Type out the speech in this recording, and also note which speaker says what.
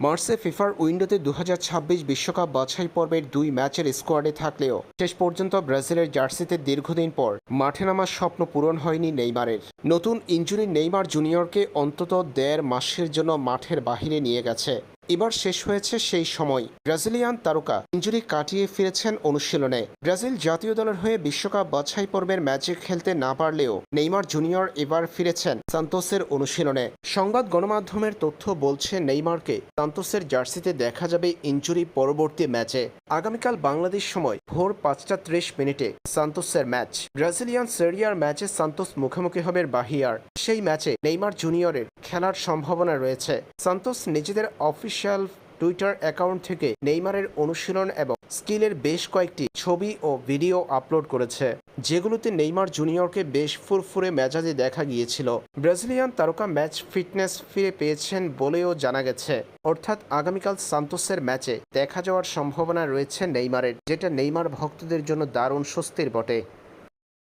Speaker 1: মার্চে ফিফার উইন্ডোতে দু বিশ্বকাপ বাছাই পর্বের দুই ম্যাচের স্কোয়াডে থাকলেও শেষ পর্যন্ত ব্রাজিলের জার্সিতে দীর্ঘদিন পর মাঠে নামার স্বপ্ন পূরণ হয়নি নেইমারের। নতুন ইঞ্জুরি নেইমার জুনিয়রকে অন্তত দেড় মাসের জন্য মাঠের বাহিরে নিয়ে গেছে। এবার শেষ হয়েছে সেই সময়। ব্রাজিলিয়ান তারকা ইঞ্জুরি কাটিয়ে ফিরেছেন অনুশীলনে। ব্রাজিল জাতীয় দলের হয়ে বিশ্বকাপ বাছাই পর্বের ম্যাচে খেলতে না পারলেও নেইমার জুনিয়র এবার ফিরেছেন সান্তোসের অনুশীলনে। সংবাদ গণমাধ্যমের তথ্য বলছে, নেইমারকে সান্তোসের জার্সিতে দেখা যাবে ইঞ্জুরি পরবর্তী ম্যাচে। আগামীকাল বাংলাদেশ সময় ভোর পাঁচটা ত্রিশ মিনিটে সান্তোসের ম্যাচ। ব্রাজিলিয়ান সেরিয়ার ম্যাচে সান্তোস মুখোমুখি হবে বাহিয়ার সেই ম্যাচে নেইমার জুনিয়রের খেলার সম্ভাবনা রয়েছে। সান্তোস নিজেদের অফিসিয়াল টুইটার অ্যাকাউন্ট থেকে নেইমারের অনুশীলন এবং স্কিলের বেশ কয়েকটি ছবি ও ভিডিও আপলোড করেছে, যেগুলোতে নেইমার জুনিয়রকে বেশ ফুরফুরে মেজাজে দেখা গিয়েছিল। ব্রাজিলিয়ান তারকা ম্যাচ ফিটনেস ফিরে পেয়েছেন বলেও জানা গেছে। অর্থাৎ আগামীকাল সান্তোসের ম্যাচে দেখা যাওয়ার সম্ভাবনা রয়েছে নেইমারের, যেটা নেইমার ভক্তদের জন্য দারুণ স্বস্তির বটে।